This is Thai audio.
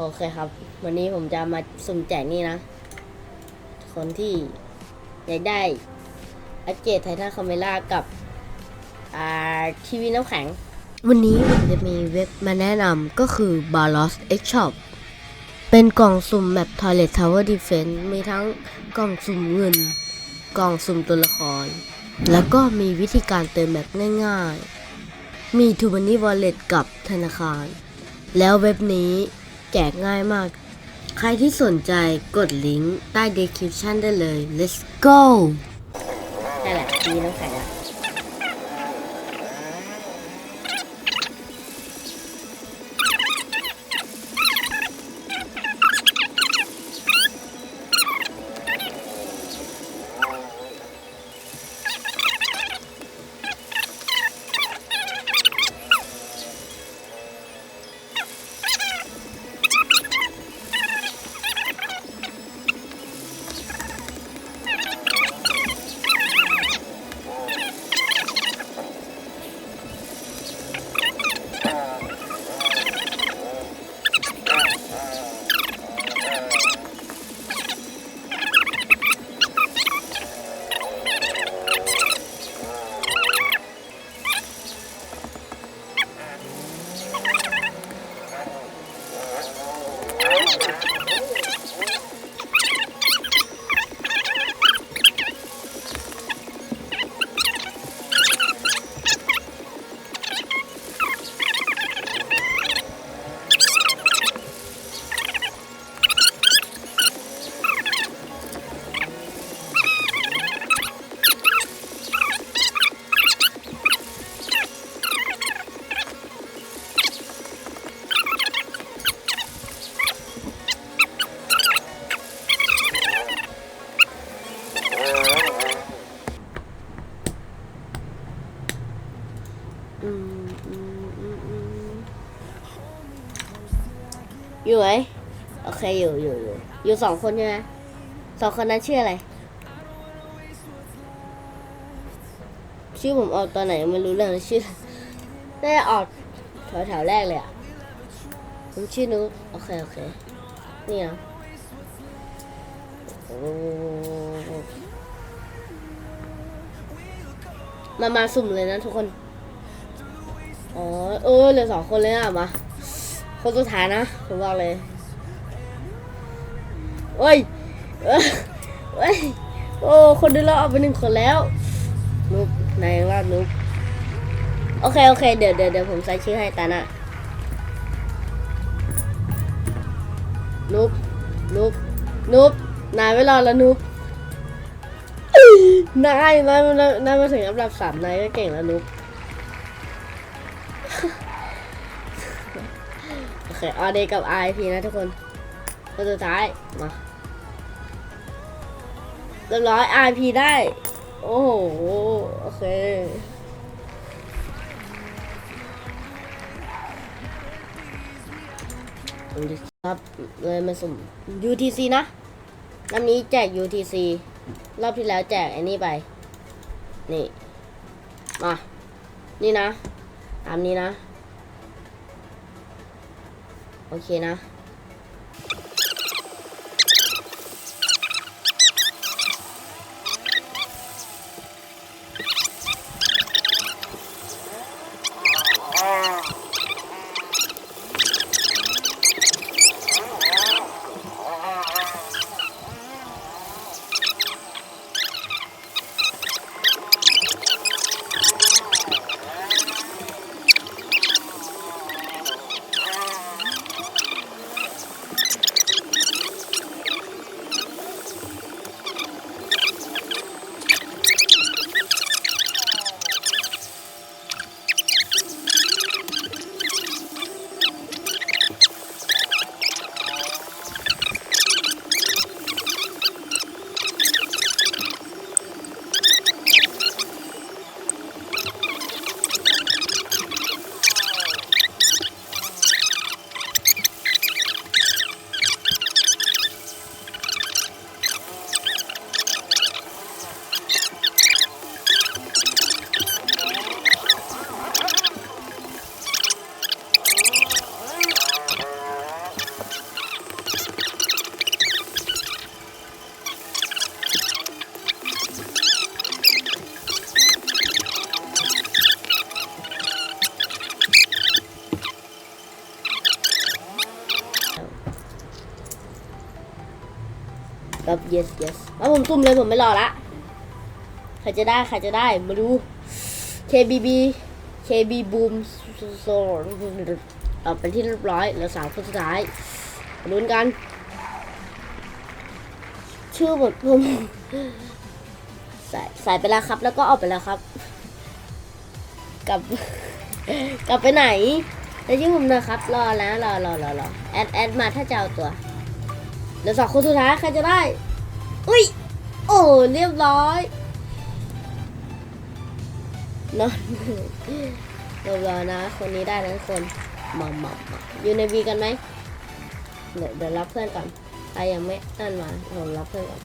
โอเคครับ วันนี้ผมจะมาสุ่มแจกนี่นะ คนที่อยากได้อัปเกรดไททันคาเมล่ากับอ่าทีวีน้ำแข็ง วันนี้ผมจะมีเว็บมาแนะนำก็คือ b a l o s X Shop เป็นกล่องสุ่มแมป Toilet Tower Defense มีทั้งกล่องสุ่มเงิน กล่องสุ่มตัวละคร แล้วก็มีวิธีการเติมแบบง่ายๆ มี t o m o n y Wallet กับธนาคาร แล้วเว็บนี้ แจกง่ายมาก ใครที่สนใจกดลิงก์ใต้ description ได้เลย let's go นั่นแหละมีน้ำแข็งอะ อืมอืมอืมอืมอยู่ไหมโอเคอยู่อยู่อยู่อยู่สองคนใช่ไหมสองคนนั้นชื่ออะไร ชื่อผมออกตอนไหนไม่รู้เรื่องเลยชื่อได้ออกแถวแถวแรกเลยอะผมชื่อนุ๊กโอเคโอเคนี่นะโอ้มามาสุ่มเลยนะทุกคน อ๋อเออเหลือสองคนเลยอะมาคนสุดท้ายนะผมบอกเลยโอ้ยเอ้ยเอ้ยโอ้คนดูเราเอาไปหนึ่งคนแล้วนุ๊กนายว่านุ๊กโอเคโอเคเดี๋ยวเดี๋ยวเดี๋ยวผมใส่ชื่อให้ตานะนุ๊กนุ๊กนุ๊กนายไม่รอแล้วนุ๊กนายนายนายนายมาถึงอันดับสามนายก็เก่งแล้วนุ๊ก โอเคออเดกับ RIP นะทุกคนคนสุดท้าย มาเรียบร้อย RIP ได้ โอ้โห โอเคครับเลยมาสุ่ม UTC นะน้ำนี้แจก UTC รอบที่แล้วแจกไอ้นี่ไป นี่ มา นี่นะ ตามนี้นะ โอเคนะ แบบ yes yes แล้วผมซุ่มเลยผมไม่รอละใครจะได้ใครจะได้มาดู KBB KB Boom โซเอาเป็นที่เรียบร้อยเหลือสามคนสุดท้ายมาลุ้นกัน ชื่อบทผมใส่ใส่ไปแล้วครับ แล้วก็ออกไปแล้วครับกลับกลับไปไหนแล้วชื่อผมนะครับ รอนะรอรอรอรอแอดแอดมาถ้าจะเอาตัว เหลือสองคนสุดท้ายใครจะได้ อุ้ย โอ้เรียบร้อยนอนเรียบร้อยนะ คนนี้ได้ทั้งคนมามามาอยู่ในวีกันไหมเดี๋ยวเดี๋ยวรับเพื่อนก่อนใครยังไม่นั่นมาผมรับเพื่อนก่อน